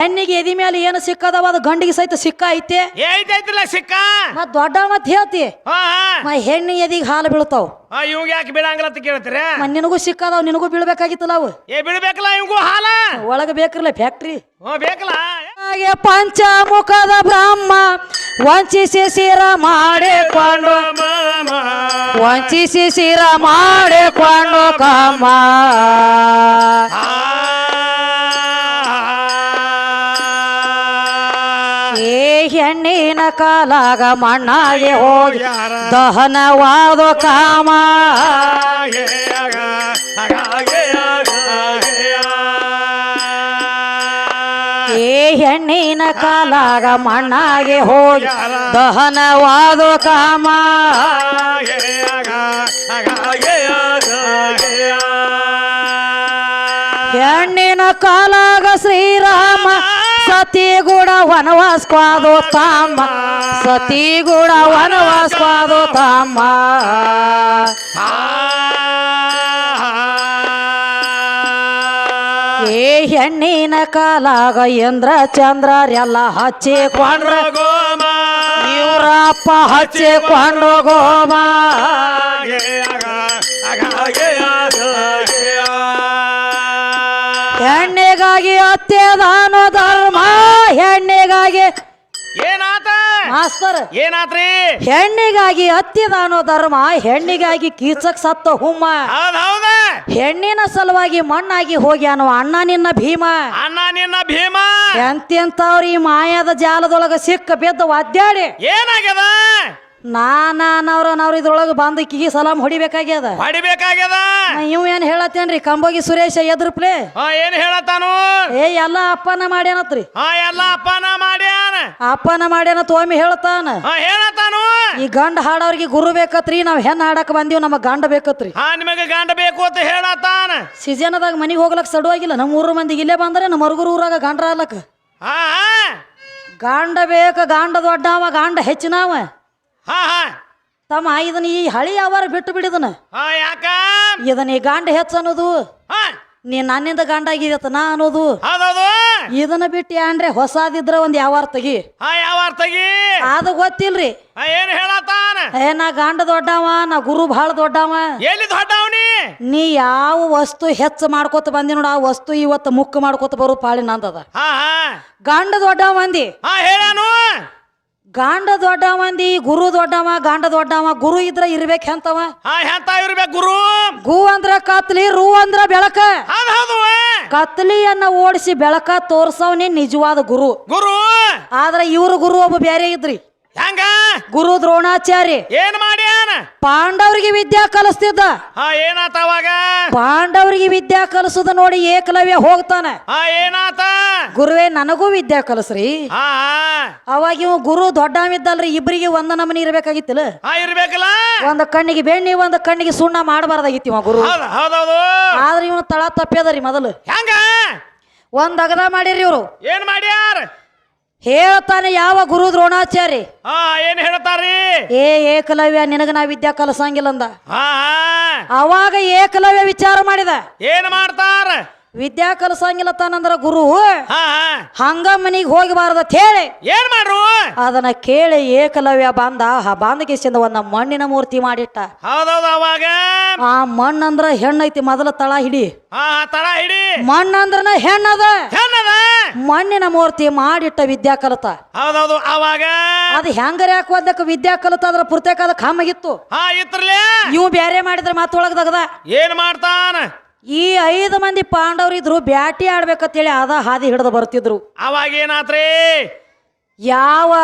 ಹೆಣ್ಣಿಗೆ ಎದಿ ಮೇಲೆ ಏನು ಸಿಕ್ಕದವ ಅದು ಗಂಡಿಗೆ ಸಹಿತ ಸಿಕ್ಕ ಐತೆ? ಐತೈತಿಲ್ಲ ಸಿಕ್ಕ? ಮತ್ ದೊಡ್ಡ ಮತ್ ಹೇಳ್ತಿ. ಹೆಣ್ಣು ಹಾ. ಮ ಹೆಣ್ಣಿ ಎದಿಗೆ ಹಾಲು ಬೀಳ್ತಾವ. ಇವಾಗ ಯಾಕೆ ಬಿಡಂಗಿಲ್ಲ ಅಂತ ಕೇಳ್ತೀರ? ಮತ್ ನಿನಗೂ ಸಿಕ್ಕದಾವ್ ನಿನಗೂ ಬೀಳ್ಬೇಕಾಗಿತ್ತಲ್ಲ ಅವು? ಏ ಬಿಡ್ಬೇಕಲ್ಲ ಇವಂಗೂ ಹಾಲ? ಒಳಗೆ ಬೇಕಿರ್ಲ ಫ್ಯಾಕ್ಟ್ರಿ ಹ್ಞೂ ಬೇಕಲ್ಲ? ಹಾಗೆ ಪಂಚಮುಖದ ಬ್ರಹ್ಮ ವಂಚಿಸಿ ಶಿರ ಮಾಡಿಕೊಂಡು ವಂಚಿಸಿ ಶಿರ ಮಾಡಿಕೊಂಡು ಕಮ್ಮ ಹೆಣ್ಣಿನ ಕಾಲಾಗ ಮಣ್ಣಾಗಿ ಹೋಗಿ ದಹನವಾದ ಕಾಮ. ಏ ಹೆಣ್ಣಿನ ಕಾಲಾಗ ಮಣ್ಣಾಗಿ ಹೋಗಿ ದಹನವಾದ ಕಾಮ. ಹೆಣ್ಣಿನ ಶ್ರೀರಾಮ ಸತಿಗುಡ ವನವಾಸ್ವಾದು ತಾಮ ಸತಿಗೂಡ ವನವಾಸ್ವಾದು ತಾಮ ಏ ಹೆಣ್ಣಿನ ಕಾಲಾಗ ಇಂದ್ರ ಚಂದ್ರರೆಲ್ಲ ಗೋಮ ಇವರಪ್ಪ ಹಚ್ಚಿಕೊಂಡು ಗೋಮ ಹೆಣ್ಣಿಗಾಗಿ ಅತ್ಯದಾನು ಧರ್ಮ ಹೆಣ್ಣಿಗಾಗಿ. ಏನಾತ? ಮಾಸ್ತರ್. ಏನಾತ್ರಿ? ಹೆಣ್ಣಿಗಾಗಿ ಹತ್ತಿದಾನೋ ಧರ್ಮ ಹೆಣ್ಣಿಗಾಗಿ ಕೀಚಕ್ ಸತ್ತ ಹುಮ್ಮ. ಹೌದ್ ಹೆಣ್ಣಿನ ಸಲುವಾಗಿ ಮಣ್ಣಾಗಿ ಹೋಗ್ಯಾನು ಅಣ್ಣ ನಿನ್ನ ಭೀಮ. ಅಣ್ಣ ನಿನ್ನ ಭೀಮ. ಎಂತೆಂತವ್ರಿ ಈ ಮಾಯದ ಜಾಲದೊಳಗ ಸಿಕ್ಕ ಬಿದ್ದ ವಾದ್ಯಾಡಿ. ಏನಾಗ್ಯದ? ನಾನವ್ರ ನಾವ್ರ ಇದ್ರೊಳಗೆ ಬಂದ ಕಿಗಿ ಸಲಾಮ್ ಹೊಡಿಬೇಕಾಗ್ಯದ. ಹೊಡಿಬೇಕಾಗ್ಯದ? ಇವ್ ಏನ್ ಹೇಳತ್ತೇನ್ರಿ? ಕಂಬೋಗಿ ಸುರೇಶ ಎದ್ರಪ್ಲೆ? ಏನ್ ಹೇಳತ್ತಾನು? ಏ ಎಲ್ಲ ಅಪ್ಪನ ಮಾಡ್ಯಾನತ್ರಿ. ಎಲ್ಲ ಅಪ್ಪನ ಮಾಡ್ಯಾನ. ಅಪ್ಪನ ಮಾಡ್ಯಾನ ತೋಮಿ ಹೇಳ್ತಾನ. ಹೇಳತ್ತಾನು? ಈ ಗಂಡ ಹಾಡೋರ್ಗೆ ಗುರು ಬೇಕತ್ರಿ ನಾವ್ ಹೆಣ್ ಹಾಡಕ್ ಬಂದೀವಿ ನಮಗ್ ಗಂಡ ಬೇಕತ್ರಿ. ಹಾ ನಿಮಗೆ ಗಂಡ ಬೇಕು ಅಂತ ಹೇಳತ್ತಾನ. ಸೀಸನ್ದಾಗ ಮನಿಗೆ ಹೋಗ್ಲಕ್ ಸಡುವಾಗಿಲ್ಲ ನಮ್ಮ ಊರು ಮಂದಿಗೆ ಇಲ್ಲೇ ಬಂದ್ರೆ ನಮ್ಮ ಮರುಗುರು ಊರಾಗ ಗಂಡ್ರ ಹಾ. ಗಂಡ ಬೇಕ ಗಂಡ ದೊಡ್ಡವ ಗಂಡ ಹೆಚ್ಚಿನವ. ಹಾ ಹಾ. ತಮ್ಮ ಇದನ್ನ ಈ ಹಳಿ ಯಾವಾರ ಬಿಟ್ಟು ಬಿಡಿದನ? ಹಾ ಯಾಕ? ಇದನ್ನ ಈ ಗಂಡ ಹೆಚ್ಚ ಅನ್ನೋದು? ಹಾ. ನೀ ನನ್ನಿಂದ ಗಂಡ ಆಗಿದತ್ತ ನಾ ಅನ್ನೋದು? ಹೌದೌದು. ಇದನ್ನ ಬಿಟ್ಟು ಅಂದ್ರೆ ಹೊಸಾದಿದ್ರ ಒಂದ್ ಯಾವಾರ ತಗಿ. ಹಾ ಯಾವಾರ ತಗಿ? ಅದು ಗೊತ್ತಿಲ್ರಿ. ಹಾ ಏನ್ ಏ ನಾ ಗಂಡ ದೊಡ್ಡವ ನಾ ಗುರು ಬಹಳ ದೊಡ್ಡವ. ಎಲ್ಲಿ ದೊಡ್ಡವನಿ ನೀ? ಯಾವ ವಸ್ತು ಹೆಚ್ಚು ಮಾಡ್ಕೋತ ಬಂದಿ ನೋಡ ಆ ವಸ್ತು ಇವತ್ತು ಮುಕ್ಕ ಮಾಡ್ಕೋತ ಬರು ಪಾಳಿ ನಂದದ. ಹಾ ಹಾ. ಗಂಡ ದೊಡ್ಡವ ಮಂದಿ ಹಾ ಹೇಳಾನು. ಗಂಡ ದೊಡ್ಡ ಮಂದಿ ಗುರು ದೊಡ್ಡವ ಗಂಡ ದೊಡ್ಡವ ಗುರು ಇದ್ರ ಇರ್ಬೇಕು ಎಂತವ ಹಾ ಎಂತ ಇರ್ಬೇಕು ಗುರು? ಗು ಅಂದ್ರ ಕತ್ಲಿ ರು ಅಂದ್ರ ಬೆಳಕ. ಹೌದ್ ಹೌದು ಕತ್ಲಿಯನ್ನ ಓಡಿಸಿ ಬೆಳಕ ತೋರ್ಸವನೇ ನಿಜವಾದ ಗುರು. ಗುರು? ಆದ್ರ ಇವ್ರ ಗುರು ಒಬ್ಬ ಬೇರೆ ಇದ್ರಿ. ಹೆಂಗ? ಗುರು ದ್ರೋಣಾಚಾರಿ ಏನ್ ಮಾಡ್ಯಾನ ಪಾಂಡವರಿಗೆ ವಿದ್ಯಾ ಕಲಿಸ್ತಿದ್ದ. ಹಾ ಏನಾತ ಅವಾಗ? ಪಾಂಡವರಿಗೆ ವಿದ್ಯಾ ಕಲಿಸುದ ನೋಡಿ ಏಕಲವ್ಯ ಹೋಗ್ತಾನೆ. ಹಾ ಏನಾತ? ಗುರುವೇ ನನಗೂ ವಿದ್ಯಾ ಕಲಿಸ್ರಿ. ಹಾ ಅವಾಗ ಇವ ಗುರು ದೊಡ್ಡವಿದ್ದಲ್ರಿ ಇಬ್ಬರಿಗೆ ಒಂದ ನಮನಿ ಇರ್ಬೇಕಾಗಿತ್ತಿಲ್ಲ ಹಾ ಇರ್ಬೇಕಲ್ಲ? ಒಂದ್ ಕಣ್ಣಿಗೆ ಬೆಣ್ಣಿ ಒಂದ್ ಕಣ್ಣಿಗೆ ಸುಣ್ಣ ಮಾಡಬಾರ್ದಾಗಿತ್ತು ಇವ ಗುರು. ಹೌದ್ ಹೌದೌದು. ಆದ್ರೆ ಇವನು ತಳ ತಪ್ಪ್ಯದರಿ ಮೊದಲು. ಹೆಂಗ? ಒಂದ್ ಅಗದ ಮಾಡಿರಿ ಇವ್ರು. ಏನ್ ಮಾಡ್ಯಾರ? ಹೇಳ್ತಾನೆ ಯಾವ ಗುರು ದ್ರೋಣಾಚಾರಿ ಹಾ ಏನ್ ಹೇಳ್ತಾರಿ ಏ ಏಕಲವ್ಯ ನಿನಗ ನಾ ವಿದ್ಯಾ ಕಲಸಂಗಿಲ್ಲ ಅಂದ. ಹಾ ಹಾ. ಅವಾಗ ಏಕಲವ್ಯ ವಿಚಾರ ಮಾಡಿದ. ಏನ್ ಮಾಡ್ತಾರ? ವಿದ್ಯಾ ಕಲಸಂಗಿಲ್ಲ ತಾನಂದ್ರ ಗುರು. ಹಂಗ ಮನಿಗೆ ಹೋಗಬಾರ್ದತ್ ಹೇಳಿ. ಏನ್ ಮಾಡ್ರು? ಅದನ್ನ ಕೇಳಿ ಏಕಲವ್ಯ ಬಂದ ಆ ಬಾಂಧಕೇಶಿಂದ ಒಂದ ಮಣ್ಣಿನ ಮೂರ್ತಿ ಮಾಡಿಟ್ಟ. ಅವಾಗ? ಆ ಮಣ್ಣಂದ್ರ ಹೆಣ್ಣೈತಿ ಮೊದಲ ತಳ ಹಿಡಿ. ತಳ ಹಿಡಿ. ಮಣ್ಣಂದ್ರನ ಹೆಣ್ಣದ. ಹೆಣ್ಣದ? ಮಣ್ಣಿನ ಮೂರ್ತಿ ಮಾಡಿಟ್ಟ ವಿದ್ಯಾ ಕಲತ. ಹೌದೌದು ಅವಾಗ? ಅದು ಹೆಂಗರ ಯಾಕೆ ಓದಕ್ಕೆ ವಿದ್ಯಾ ಕಲಿತ ಅದ್ರ ಪುರ್ತೇಕ ಅದ ಕಾಮಾಗಿತ್ತು ಹಾ ಇತ್ರಲೇ? ಇವು ಬೇರೆ ಮಾಡಿದ್ರೆ ಮಾತೊಳಗದಗದ ಏನ್ ಮಾಡ್ತಾನ? ಈ ಐದು ಮಂದಿ ಪಾಂಡವರು ಇದ್ರು ಬ್ಯಾಟಿ ಆಡ್ಬೇಕಂತೇಳಿ ಅದ ಹಾದಿ ಹಿಡಿದು ಬರ್ತಿದ್ರು. ಅವಾಗ ಏನಾತ್ರಿ? ಯಾವ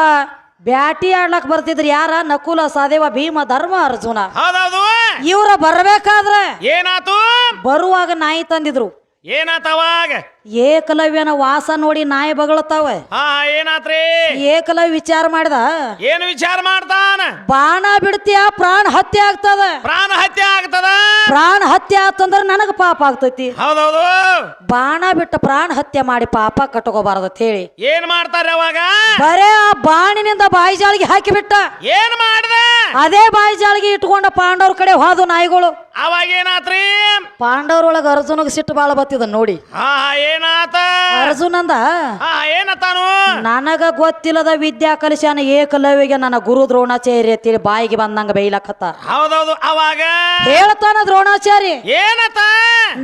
ಬ್ಯಾಟಿ ಆಡ್ಲಕ್ ಬರ್ತಿದ್ರು ಯಾರ? ನಕುಲ ಸದೇವ ಭೀಮ ಧರ್ಮ ಅರ್ಜುನ. ಹೌದೌದು. ಇವ್ರ ಬರ್ಬೇಕಾದ್ರೆ ಏನಾತು? ಬರುವಾಗ ನಾಯಿ ತಂದಿದ್ರು. ಏನಾತ ಅವಾಗ? ಏಕಲವ್ಯನ ವಾಸ ನೋಡಿ ನಾಯಿ ಬಗಳತಾವ. ಹಾ ಏನಾತ್ರಿ? ಏಕಲವ್ಯ ವಿಚಾರ ಮಾಡಿದ. ಏನು ವಿಚಾರ ಮಾಡ್ತಾನ? ಬಾಣ ಬಿಡ್ತೀಯ ಪ್ರಾಣ ಹತ್ಯೆ ಆಗ್ತದ. ಪ್ರಾಣ ಹತ್ಯೆ ಆಗ್ತದ? ಪ್ರಾಣ ಹತ್ಯೆ ಆತಂದ್ರ ನನಗ ಪಾಪ ಆಗ್ತೈತಿ. ಹೌದೌದು. ಬಾಣ ಬಿಟ್ಟ ಪ್ರಾಣ ಹತ್ಯೆ ಮಾಡಿ ಪಾಪ ಕಟ್ಕೋಬಾರದು ಅಂತ ಹೇಳಿ. ಏನ್ ಮಾಡ್ತಾರ ಅವಾಗ? ಬರೇ ಆ ಬಾಣಿನಿಂದ ಬಾಯಿ ಜಾಳಿಗೆ ಹಾಕಿ ಬಿಟ್ಟ ಏನ್ ಮಾಡ್ದ? ಅದೇ ಬಾಯಿ ಜಾಳಿಗೆ ಇಟ್ಕೊಂಡ ಪಾಂಡವ್ರ ಕಡೆ ಹೋದು ನಾಯಿಗಳು. ಅವಾಗ ಏನಾತ್ರಿ? ಪಾಂಡವ್ರೊಳಗ ಅರ್ಜುನಗ್ ಸಿಟ್ಟು ಬಾಳ ಬತ್ತಿದ ನೋಡಿ. ಹಾ ಹಾ ಏನಾತ? ಅರ್ಜುನಂದ ಹಾ ಏನತ್ತಾನು ನನಗ ಗೊತ್ತಿಲ್ಲದ ವಿದ್ಯಾ ಕಲಿಸ್ಯಾನ ಏಕಲವ್ಯಗೆ ನನ್ನ ಗುರು ದ್ರೋಣಾಚಾರ್ಯ ತಿಳಿ ಬಾಯಿಗೆ ಬಂದಂಗ ಬೈಲಕತ್ತ. ಹೌದೌದು ಅವಾಗ? ಹೇಳ್ತಾನ ದ್ರೋಣಾಚಾರಿ ಏನತ?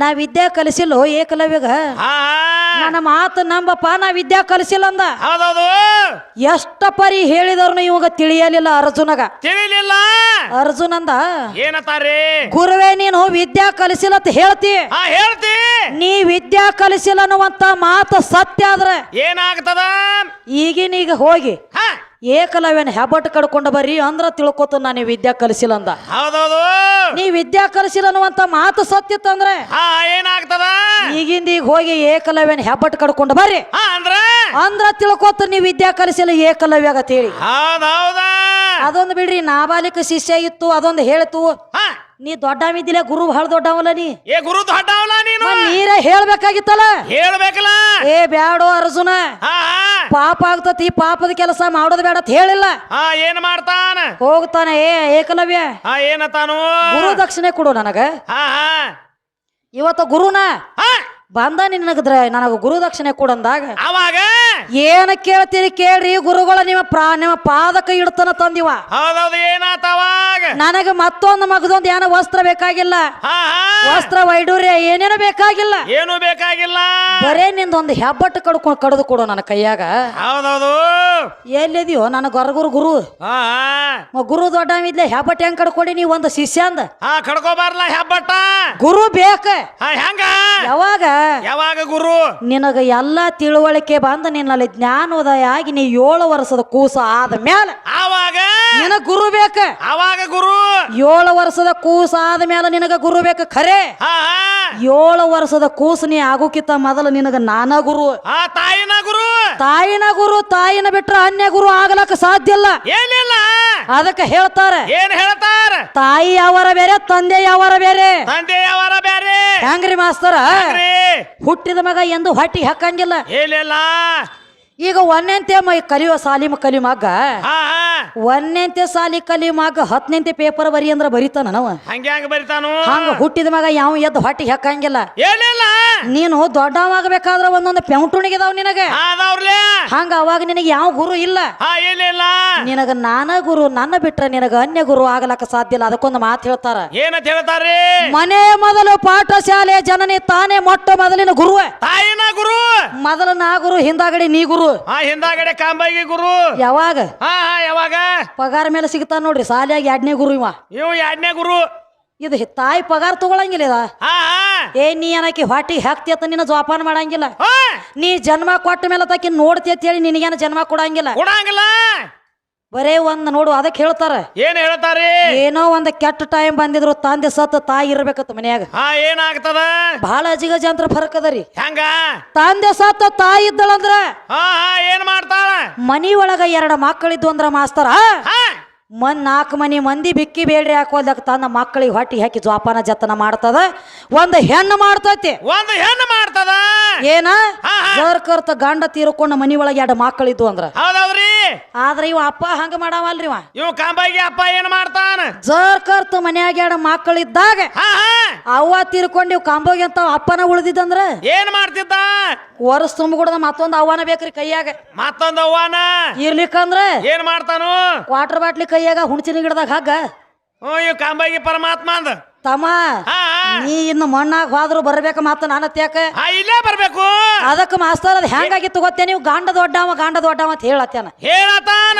ನಾ ವಿದ್ಯಾ ಕಲಿಸಿಲ್ಲೋ ಏಕಲವ್ಯಗ? ಹಾ ನನ್ನ ಮಾತು ನಂಬಪ್ಪ ನಾ ವಿದ್ಯಾ ಕಲಿಸಿಲ್ಲ ಅಂದ ಹೌದೌದು. ಎಷ್ಟ ಪರಿ ಹೇಳಿದವ್ರನ್ನ ಇವಾಗ ತಿಳಿಯಲಿಲ್ಲ ಅರ್ಜುನಗ. ತಿಳಿಲಿಲ್ಲ? ಅರ್ಜುನಂದ ಏನತಾರಿ ಗುರುವೇ ನೀನು ವಿದ್ಯಾ ಕಲಿಸಿಲ್ಲ ಅಂತ ಹೇಳ್ತಿ. ಹಾ ಹೇಳ್ತಿ. ನೀ ವಿದ್ಯಾ ಕಲಿಸಿಲ್ಲ ಅನ್ನುವಂತ ಮಾತು ಸತ್ಯ ಆದ್ರೆ ಏನಾಗ್ತದ? ಈಗಿನೀಗ ಹೋಗಿ ಹಾ. ಏಕಲವ್ಯನ ಹೆಬಟ್ ಕಡ್ಕೊಂಡು ಬರ್ರಿ ಅಂದ್ರ ತಿಳ್ಕೊತ ನಾನು ವಿದ್ಯಾ ಕಲಿಸಿಲ್ಲ ಅಂದ. ಹೌದೌದು. ನೀ ವಿದ್ಯಾ ಕಲಿಸಿಲ್ಲ ಅನ್ನುವಂತ ಮಾತು ಸತ್ಯತ್ತಂದ್ರೆ ಆ ಏನಾಗ್ತದ? ಈಗಿಂದ ಈಗ ಹೋಗಿ ಏಕಲವ್ಯನ ಹೆಬ್ಬಟ್ಟು ಕಡ್ಕೊಂಡು ಬರ್ರಿ ಅಂದ್ರ? ಅಂದ್ರ ತಿಳ್ಕೊತ ನೀ ವಿದ್ಯಾ ಕಲಿಸಿಲ್ಲ ಏಕಲವ್ಯ ಆಗತ್ತೇಳಿ ಹೇಳಿ ಅದೊಂದು ಬಿಡ್ರಿ ನಾಬಾಲಿಕ ಶಿಷ್ಯ ಇತ್ತು ಅದೊಂದು ಹೇಳ್ತು ನೀ ದೊಡ್ಡವಿದ್ದಿಲ್ಲ ಗುರು ಬಹಳ ದೊಡ್ಡವಲ್ಲ ನೀ. ಏ ಗುರು ದೊಡ್ಡವಲ್ಲ ನೀನು? ಮತ್ತ್ ನೀರ ಹೇಳ್ಬೇಕಾಗಿತ್ತಲ್ಲ? ಹೇಳ್ಬೇಕಲ್ಲ? ಏ ಬ್ಯಾಡೋ ಅರ್ಜುನ. ಹಾ ಪಾಪ ಆಗ್ತತಿ ಪಾಪದ ಕೆಲಸ ಮಾಡೋದು ಬೇಡ ಅಂತ ಹೇಳಿಲ್ಲ. ಹಾ ಏನ್ ಮಾಡ್ತಾನ? ಹೋಗ್ತಾನೆ ಏ ಏಕಲವ್ಯ. ಹಾ ಏನತ್ತಾನು ಗುರು ದಕ್ಷಿಣೆ ಕೊಡು ನನಗ. ಹಾ ಹಾ. ಇವತ್ತು ಗುರುನ? ಹಾ. ಬಂದ ನಿನಗದ್ರ ನನಗ ಗುರು ದಕ್ಷಿಣೆ ಕೊಡಂದಾಗ ಅವಾಗ ಏನ ಕೇಳ್ತೀರಿ ಕೇಳ್ರಿ ಗುರುಗಳ ನಿಮ್ಮ ಪ್ರಾ ನಿಮ್ಮ ಪಾದಕ ಇಡ್ತನ ತಂದಿವ. ಹೌದೌದು ಏನಾತ ಅವಾಗ? ನನಗ ಮತ್ತೊಂದು ಮಗದೊಂದು ಏನೋ ವಸ್ತ್ರ ಬೇಕಾಗಿಲ್ಲ. ವಸ್ತ್ರ ವೈಡೂರ್ಯ ಏನೇನು ಬೇಕಾಗಿಲ್ಲ. ಏನು ಬೇಕಾಗಿಲ್ಲ. ಬರೇ ನಿಂದೊಂದು ಹೆಬ್ಬಟ್ಟು ಕಡ್ಕೊಂಡು ಕಡದು ಕೊಡು ನನ್ನ ಕೈಯಾಗ. ಹೌದೌದು. ಎಲ್ಲಿದೆಯೋ ನನ್ನ ಗೊರಗುರು ಗುರು. ಗುರು ದೊಡ್ಡ ಇದ್ಲೆ ಹೆಬ್ಬಟ್ಟು ಹೆಂಗ್ ಕಡ್ಕೊಡಿ ನೀವು ಒಂದು ಶಿಷ್ಯ ಅಂದ. ಹಾ ಕಡ್ಕೋಬಾರ್ಲ ಹೆಬ್ಬಟ್ಟ? ಗುರು ಬೇಕ. ಹೆಂಗ? ಯಾವಾಗ? ಯಾವಾಗ ಗುರು? ನಿನಗ ಎಲ್ಲಾ ತಿಳುವಳಿಕೆ ಬಂದ ನಿನ್ನಲ್ಲಿ ಜ್ಞಾನೋದಯ ಆಗಿ ನೀ ಏಳು ವರ್ಷದ ಕೂಸ ಆದ ಮೇಲೆ ಆವಾಗ? ನಿನಗ ಗುರು ಬೇಕ. ಆವಾಗ ಗುರು? ಏಳು ವರ್ಷದ ಕೂಸ ಆದ ಮೇಲೆ ನಿನಗ ಗುರು ಬೇಕ ಖರೆ. ಏಳು ವರ್ಷದ ಕೂಸು ನೀ ಆಗೋಕಿತ್ತ ಮೊದಲು ನಿನಗ ನಾನ ಗುರು. ತಾಯಿನ ಗುರು? ತಾಯಿನ ಗುರು ತಾಯಿನ ಬಿಟ್ರ ಅನ್ಯ ಗುರು ಆಗ್ಲಕ್ಕ ಸಾಧ್ಯ ಇಲ್ಲ. ಏನಿಲ್ಲ. ಅದಕ್ಕೆ ಹೇಳ್ತಾರೆ. ಏನ್ ಹೇಳ್ತಾರ? ತಾಯಿ ಯಾವರ ಬೇರೆ ತಂದೆ ಯಾವರ ಬೇರೆ? ತಂದೆ ಯಾವರ ಬೇರೆ? ಹೆಂಗ್ರಿ ಮಾಸ್ತರ? ಹುಟ್ಟಿದ ಮಗ ಎಂದು ಹೊಟ್ಟಿ ಹಾಕಂಗಿಲ್ಲ. ಏನಿಲ್ಲ. ಈಗ ಒಂದೆಂತೆ ಮೈ ಕಲಿಯೋ ಸಾಲಿ ಕಲಿ ಮಗ? ಹಾ ಹಾ. ಒಂದೆಂತೆ ಸಾಲಿ ಕಲಿ ಮಗ ಹತ್ತನೆಂತೆ ಪೇಪರ್ ಬರಿ ಅಂದ್ರ ಬರಿತಾನ ನಾವ? ಹಂಗೆ ಹಂಗ ಬರಿತಾನು? ಹಂಗ ಹುಟ್ಟಿದ ಮಗ ಯಾವ ಎದ್ದು ಹೊಟ್ಟಿ ಹಾಕಂಗಿಲ್ಲ ಏನಿಲ್ಲ. ನೀನು ದೊಡ್ಡವಾಗಬೇಕಾದ್ರ ಒಂದೊಂದು ಪೆಂಟುಣಿಗೆ ಇದಾವ ನಿನಗೆ. ಹಂಗ ಅವಾಗ ನಿನಗೆ ಯಾವ ಗುರು ಇಲ್ಲ. ಹಾ ಏನಿಲ್ಲ ನಿನಗ ನಾನ ಗುರು ನನ್ನ ಬಿಟ್ರೆ ನಿನಗ ಅನ್ಯ ಗುರು ಆಗಲಕ್ಕ ಸಾಧ್ಯ ಇಲ್ಲ. ಅದಕ್ಕೊಂದು ಮಾತು ಹೇಳ್ತಾರ. ಏನಂತ ಹೇಳ್ತಾರೆ ಮನೆ ಮೊದಲು ಪಾಠಶಾಲೆ ಜನನಿ ತಾನೇ ಮೊಟ್ಟ ಮೊದಲಿನ ಗುರು ತಾಯಿನ ಗುರು? ಮೊದಲು ನಾ ಗುರು ಹಿಂದಾಗಡೆ ನೀ ಗುರು. ಹಾ ಹಿಂದಾಗಡೆ ಕಾಂಬಾಗಿ ಗುರು. ಯಾವಾಗ? ಹಾ ಹಾ ಯಾವಾಗ? ಪಗಾರ ಮೇಲೆ ಸಿಗ್ತಾನ ನೋಡ್ರಿ ಸಾಲಿಯಾಗಿ ಎರಡನೇ ಗುರು ಇವ. ಇವ್ ಎರಡನೇ ಗುರು. ಇದು ಹಿ- ತಾಯಿ ಪಗಾರ ತಗೊಳಂಗಿಲ್ಲ ಇದ. ಹಾ ಹಾ. ಏ ನೀ ಏನಕ್ಕೆ ಹೊಟ್ಟಿ ಹಾಕ್ತಿ ಅಂತ ನಿನ್ನ ಜೋಪಾನ ಮಾಡಂಗಿಲ್ಲ? ನೀ ಜನ್ಮ ಕೊಟ್ಟ ಮೇಲೆ ತಾಕಿ ನೋಡ್ತಿ ಅಂತ ಹೇಳಿ ನಿನಗೇನ ಜನ್ಮ ಕೊಡಂಗಿಲ್ಲ? ಕೊಡಂಗಿಲ್ಲ! ಬರೇ ಒಂದ್ ನೋಡು ಅದಕ್ಕೆ ಹೇಳ್ತಾರ. ಏನ್ ಹೇಳ್ತಾರೆ? ಏನೋ ಒಂದ್ ಕೆಟ್ಟ ಟೈಮ್ ಬಂದಿದ್ರು ತಂದೆ ಸತ್ತ ತಾಯಿ ಇರ್ಬೇಕತ್ತ ಮನ್ಯಾಗ. ಹಾ ಏನಾಗ್ತದ? ಬಹಳ ಜಂತ್ರ ಫರಕ್ ಅದರಿ. ಹೆಂಗ? ತಂದೆ ಸತ್ತ ತಾಯಿ ಇದ್ದಳಂದ್ರ ಹಾ ಹಾ ಏನ್ ಮಾಡ್ತಾಳ? ಮನಿ ಒಳಗ ಎರಡು ಮಕ್ಕಳಿದ್ವು ಅಂದ್ರ ಮಾಸ್ತರ. ಮನ್ ನಾಲ್ಕು ಮನೆ ಮಂದಿ ಬಿಕ್ಕಿ ಬೇಡ್ರಿ ಹಾಕೋದಕ್ಕೆ ತನ್ನ ಮಕ್ಕಳಿಗೆ ಹೊಟ್ಟಿ ಹಾಕಿ ಜೋಪಾನ ಜತನ ಮಾಡ್ತದ. ಒಂದು ಹೆಣ್ಣು ಮಾಡ್ತೈತಿ. ಒಂದು ಹೆಣ್ಣು ಮಾಡ್ತದ? ಏನ. ಜರ್ಕರ್ತ ಗಂಡ ತೀರ್ಕೊಂಡ ಮನಿ ಒಳಗೆ ಎರಡು ಮಕ್ಕಳಿದ್ವು ಅಂದ್ರ. ಹೌದೌದ್ರಿ? ಆದ್ರೆ ಇವ ಅಪ್ಪ ಹಂಗ ಮಾಡವಲ್ರಿ ಇವ. ಇವ್ ಕಾಂಬಾಗಿ ಅಪ್ಪ ಏನ್ ಮಾಡ್ತಾನ? ಜರ್ಕರ್ತ ಮನ್ಯಾಗ ಎರಡು ಮಕ್ಕಳಿದ್ದಾಗ ಅವ್ವ ತೀರ್ಕೊಂಡು ಇವ್ ಕಾಂಬೋಗಿ ಅಂತ ಅಪ್ಪನ ಉಳಿದಿದ್ದಂದ್ರ? ಏನ್ ಮಾಡ್ತಿದ್ದ? ವರ್ಷ ತುಂಬಿಕೊಡದ ಮತ್ತೊಂದು ಅವ್ವನ ಬೇಕ್ರಿ ಕೈಯಾಗ. ಮತ್ತೊಂದು ಅವ್ವಾನ? ಇರ್ಲಿಕ್ಕಂದ್ರೆ ಏನ್ ಮಾಡ್ತಾನು? ವಾಟರ್ ಬಾಟ್ಲಿ ಕೈಯಾಗ ಹುಣಚಿನ ಗಿಡದಾಗ ಹಾಕ. ಹ್ಞೂ ಇವ್ ಕಾಂಬಾಗಿ ಪರಮಾತ್ಮ ಅಂದ. ತಮ್ಮ ಹಾ. ನೀ ಇನ್ನು ಮಣ್ಣಾಗ ಹೋದ್ರು ಬರ್ಬೇಕು ಮತ್ತ ನಾನು ಅತ್ಯಾಕ ಹಾ ಇಲ್ಲೇ ಬರ್ಬೇಕು. ಅದಕ್ಕೆ ಮಾಸ್ತರ್ ಅದು ಹೆಂಗಾಗಿತ್ತು ಗೊತ್ತೇ ನೀವು? ಗಾಂಡ ದೊಡ್ಡವ ಗಾಂಡ ದೊಡ್ಡವ ಅಂತ ಹೇಳತ್ತೇನ. ಹೇಳತಾನ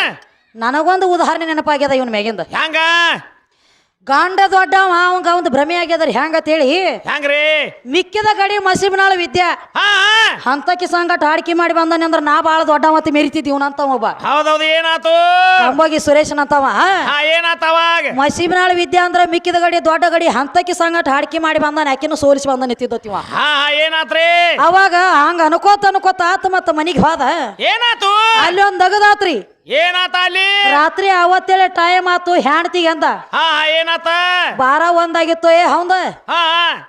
ನನಗೊಂದು ಉದಾಹರಣೆ ನೆನಪಾಗ್ಯದ ಇವನ್ ಮೇಗಿಂದ ಹೆಂಗ ಗಾಂಡ ದೊಡ್ಡವ ಅವಂಗ ಒಂದು ಭ್ರಮೆ ಆಗ್ಯದ್ರಿ. ಹೆಂಗತ್ ಹೇಳಿ ಹೆಂಗ್ರಿ ಮಿಕ್ಕಿದ ಗಡಿ ಮಸೀಬ್ನಾಳ ವಿದ್ಯಾ. ಹಾ ಹಾ. ಹಂತಕಿ ಸಂಗಟ ಆಡ್ಕಿ ಮಾಡಿ ಬಂದಾನೆ ಅಂದ್ರ ನಾ ಬಾಳ ದೊಡ್ಡ ಮತ್ತೆ ಮೆರಿತಿದ್ದಿ ಇವನಂತ ಒಬ್ಬ. ಹೌದೌದು ಏನಾತು? ಕಂಬೋಗಿ ಸುರೇಶನ್ ಅಂತವ ಹಾ. ಏನಾತ ಅವಾಗ ಮಸೀಬ್ನಾಳ ವಿದ್ಯಾ ಅಂದ್ರ ಮಿಕ್ಕಿದ ಗಡಿ ದೊಡ್ಡ ಗಡಿ ಹಂತಕಿ ಸಂಗಟ ಹಾಡ್ಕಿ ಮಾಡಿ ಬಂದಾನ. ಆಕಿನ ಸೋಲಿಸಿ ಬಂದ ನಿಂತಿದ್ದತಿವ ಹಾ ಏನಾತ್ರಿ? ಅವಾಗ ಹಂಗ ಅನ್ಕೋತ ಅನ್ಕೋತ ಆತ ಮತ್ತ ಮನಿಗೆ ಹೋದ. ಏನಾತು? ಅಲ್ಲಿ ಒಂದ್ ದಗದಾತ್ರಿ. ಏನಾತ ಅಲ್ಲಿ? ರಾತ್ರಿ ಅವತ್ತೇಳೆ ಟೈಮ್ ಆತು ಹ್ಯಾಣ್ತಿಗೆ ಅಂದ. ಹಾ ಏನಾತ? ಬಾರ ಒಂದಾಗಿತ್ತು ಏ ಹೌದ? ಹಾ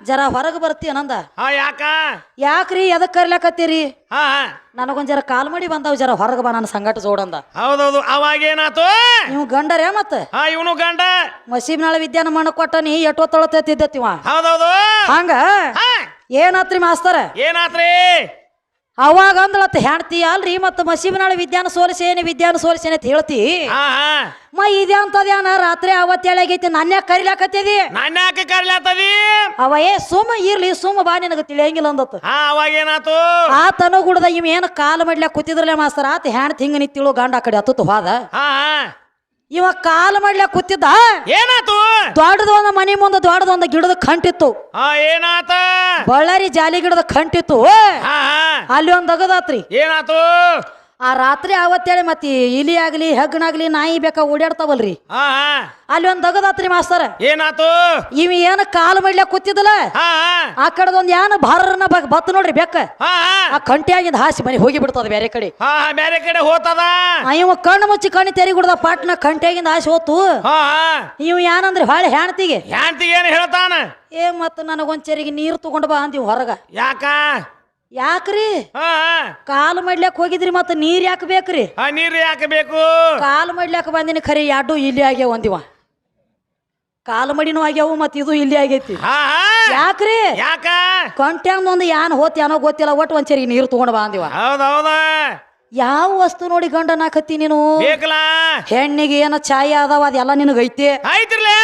ಜರ ಹೊರಗೆ ಬರ್ತೀನಂದ ಹಾ ಯಾಕ? ಯಾಕ್ರಿ ಎದಕ್ ಕರ್ಲಾಕತ್ತೀರಿ? ಹಾ ನನಗೊಂದ್ ಜರ ಕಾಲ್ ಮಾಡಿ ಬಂದಾವ್ ಜರ ಹೊರಗೆ ಬಾ ನನ್ನ ಸಂಗಟ ಜೋಡಂದ ಹೌದೌದು ಅವಾಗ ಏನಾತು? ನೀವು ಗಂಡರೇ ಮತ್ತ? ಹಾ ಇವನು ಗಂಡ. ಮಸೀಬ್ನಾಳ ವಿದ್ಯಾನ ಮಣ್ಣ ಕೊಟ್ಟ ನೀ ಎಷ್ಟೋ ತೊಳತಿದ್ದತಿವ ಹೌದೌದು. ಹಂಗ? ಏನಾತ್ರಿ ಮಾಸ್ತರ? ಏನಾತ್ರಿ? ಅವಾಗ ಅಂದ್ಲತ್ತ ಹೆಣ್ತಿ ಅಲ್ರಿ ಮತ್ತ ಮಸೀಬನಾಳ ವಿದ್ಯಾನ ಸೋಲಿಸೇನೆ ವಿದ್ಯಾನ ಸೋಲಿಸೇನೆ ಅಂತ ಹೇಳ್ತಿ? ಮ ಇದೆ ಅಂತದೇನ ರಾತ್ರಿ ಅವತ್ತೇಳಾಗೈತಿ ನನ್ನ ಕರಿಲಾಕತ್ತದಿ? ನನ್ನ ಯಾಕೆ ಕರ್ಲಾತದಿ? ಅವ ಏ ಸುಮ್ಮ ಇರ್ಲಿ ಸುಮ್ಮ ಬಾ ನಿನಗ ತಿಳಿಯಂಗಿಲ್ಲ ಅಂದತ್ತ. ಹಾ ಅವಾಗ ಏನಾತು ಆ ತನ ಗುಡ್ದ ಇವ್ ಏನ್ ಕಾಲ ಮಾಡ್ಲಾಕ ಕೂತಿದ್ರಲ್ಲ ಮಾಸ್ತರ? ಆತ ಹೆಣ್ತಿ ಹಿಂಗ ನಿತ್ತಿಳು ಗಂಡ ಆ ಕಡೆ ಹತ್ತತ್ತು ಹೋದ. ಹಾ. ಇವ ಕಾಲು ಮಾಡ್ಲಾಕ ಕೂತಿದ್ದ? ಏನಾತು? ದೊಡ್ಡದ ಒಂದು ಮನೆ ಮುಂದೆ ದೊಡ್ಡದ ಒಂದು ಗಿಡದ ಕಂಟಿತ್ತು ಏನಾತ? ಬಳ್ಳಾರಿ ಜಾಲಿ ಗಿಡದ ಕಂಟಿತ್ತು ಅಲ್ಲಿ ಒಂದ್ ಅಗದಾತ್ರಿ. ಏನಾತು? ಆ ರಾತ್ರಿ ಆವತ್ತೇಳಿ ಮತ್ತೆ ಇಲಿ ಆಗ್ಲಿ ಹೆಗ್ಗಣಾಗ್ಲಿ ನಾಯಿ ಬೇಕಾ ಓಡಾಡ್ತಾವಲ್ರಿ? ಹಾ ಹಾ. ಅಲ್ಲಿ ಒಂದ್ ದಗದಾತ್ರಿ ಮಾಸ್ತರ. ಏನಾತು? ಇವ ಏನ್ ಕಾಲು ಮಾಡ್ಲಾಕ ಕೂತಿದ್ದಲ್ಲ? ಹಾ ಹಾ. ಆ ಕಡೆದೊಂದ್ ಯಾನ ಭಾರನ ಬತ್ ನೋಡ್ರಿ ಬೆಕ್ಕ ಹಾ ಆ ಕಂಟಿಯಾಗಿಂದ ಹಾಸಿ ಮನೆ ಹೋಗಿ ಬಿಡ್ತದ ಬೇರೆ ಕಡೆ. ಹಾ ಹಾ ಬೇರೆ ಕಡೆ ಹೋತದ? ಆ ಇವ ಕಣ್ಣು ಮುಚ್ಚಿ ಕಣ್ಣು ತೆರಿ ಗುಡ್ದ ಪಾಟ್ನ ಕಂಟಿಯಾಗಿಂದ ಹಾಸಿ ಹೋತು. ಹಾ ಹಾ. ಇವ್ ಏನಂದ್ರೆ ಹೊಳೆ ಹೆಣ್ತಿಗೆ ಹೆಂಡ್ತಿಗೆ ಏನು ಹೇಳ್ತಾನ? ಏ ಮತ್ತ ನನಗೊಂದ್ ಚೆರಿಗೆ ನೀರು ತಗೊಂಡ್ ಬಾ ಅಂದಿವ್ ಹೊರಗ. ಯಾಕ? ಯಾಕ್ರಿ? ಹಾ ಕಾಲು ಮಾಡ್ಲಾಕ್ ಹೋಗಿದ್ರಿ ಮತ್ತ ನೀರ್ ಯಾಕೆ ಬೇಕ್ರಿ? ಹಾ ನೀರು ಯಾಕೆ ಬೇಕು? ಕಾಲು ಮಾಡ್ಲಾಕ್ ಬಂದಿನಿ ಖರಿ ಎರಡು ಇಲ್ಲಿ ಆಗ್ಯಾವ ಒಂದಿವ ಕಾಲು ಮಡಿನೂ ಆಗ್ಯಾವು ಮತ್ ಇದು ಇಲ್ಲಿ ಆಗೈತಿ. ಹಾ ಹಾ. ಯಾಕ್ರಿ? ಯಾಕ? ಕಂಟ್ಯಾಂಗ್ ಒಂದು ಯಾನ್ ಹೋತ್ ಏನೋ ಗೊತ್ತಿಲ್ಲ ಒಟ್ಟು ಒಂದ್ ಚೆರಿಗೆ ನೀರು ತಗೊಂಡ್ ಬಾ ಅಂದಿವ. ಹೌದ್ ಹೌದ. ಯಾವ ವಸ್ತು ನೋಡಿ ಗಂಡ ಹಾಕತ್ತಿ ನೀನು? ಬೇಕಲ್ಲ. ಹೆಣ್ಣಿಗೆ ಏನೋ ಛಾಯೆ ಅದಾವ ಅದೆಲ್ಲ ನಿನಗೈತಿ ಐತ್ರಲೇ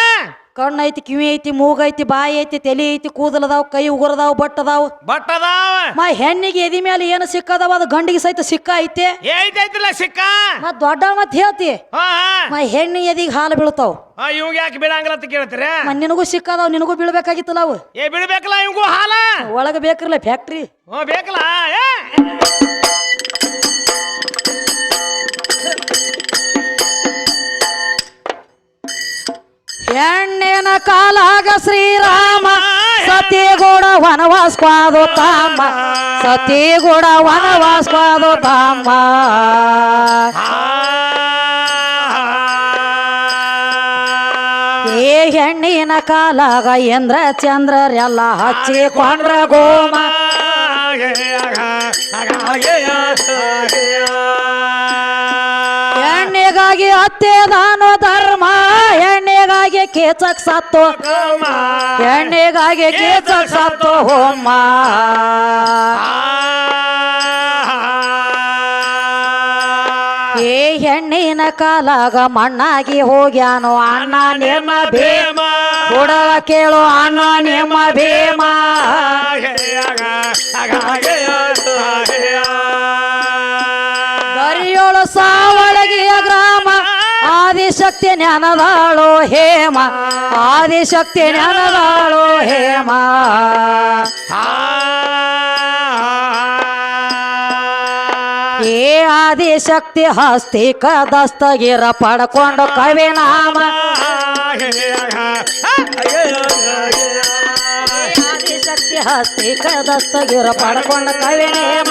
ಕಣ್ಣು ಐತಿ ಕಿವಿ ಐತಿ ಮೂಗ್ ಐತಿ ಬಾಯಿ ಐತಿ ತಲೆ ಐತಿ ಕೂದಲದಾವ್ ಕೈ ಉಗುರದಾವ್ ಬಟ್ ಅದಾವ್. ಬಟ್ ಅದಾವ. ಮಾ ಹೆಣ್ಣಿಗೆ ಎದಿ ಮೇಲೆ ಏನು ಸಿಕ್ಕದಾವ ಅದು ಗಂಡಿಗೆ ಸಹಿತ ಸಿಕ್ಕ ಐತಿ? ಐತೈತ್ರಲ್ಲ ಸಿಕ್ಕ. ಮತ್ ದೊಡ್ಡ ಮತ್ ಹೇಳ್ತಿ. ಹಾ ಮಾ ಹೆಣ್ಣು ಎದಿಗೆ ಹಾಲು ಬೀಳ್ತಾವ್. ಇವಾಗ ಯಾಕೆ ಬಿಡಂಗಿಲ್ಲ ಅಂತ ಕೇಳ್ತೀರ? ನಿನಗೂ ಸಿಕ್ಕದಾವ್ ನಿನಗೂ ಬೀಳ್ಬೇಕಾಗಿತ್ತಲ್ಲ ಅವು. ಏ ಬಿಡ್ಬೇಕಲ್ಲ ಇವಂಗೂ ಹಾಲ? ಒಳಗೆ ಬೇಕಿರ್ಲ ಫ್ಯಾಕ್ಟ್ರಿ ಹ್ಞೂ ಬೇಕಲ್ಲ. ಏ. ಹೆಣ್ಣಿನ ಕಾಲಾಗ ಶ್ರೀರಾಮ ಸತಿಗೂಡ ವನವಾಸ್ವಾದು ತಾಮ ಸತಿಗೂಡ ವನವಾಸ್ವಾದು ತಾಮ ಏ ಹೆಣ್ಣಿನ ಕಾಲಾಗ ಇಂದ್ರ ಚಂದ್ರರೆಲ್ಲ ಹಚ್ಚಿಕೊಂಡ್ರ ಗೋಮ ಹೆಣ್ಣಿಗಾಗಿ ನಾನು ಧರ್ಮ ಕೇಚಕ್ ಸತ್ತು? ಹೆಣ್ಣಿಗಾಗಿ ಕೇಚಕ್ ಸತ್ತು ಹೋಮ ಏ ಹೆಣ್ಣಿನ ಕಾಲಾಗ ಮಣ್ಣಾಗಿ ಹೋಗ್ಯಾನು ಅಣ್ಣ ನಿಮ್ಮ ಭೀಮ. ಕೊಡವ ಕೇಳು ಅಣ್ಣ ನಿಮ್ಮ ಭೀಮ. ಆದಿಶಕ್ತಿ ಜ್ಞಾನದಾಳು ಹೇಮ, ಆದಿಶಕ್ತಿ ಜ್ಞಾನದಾಳು ಹೇಮ. ಏ ಆದಿಶಕ್ತಿ ಹಸ್ತಿಕ ದಸ್ತಗಿರ ಪಡ್ಕೊಂಡು ಕವಿ ನಾಮ. ಆದಿಶಕ್ತಿ ಹಸ್ತಿಕ ಪಡ್ಕೊಂಡು ಕವಿ ನೇಮ.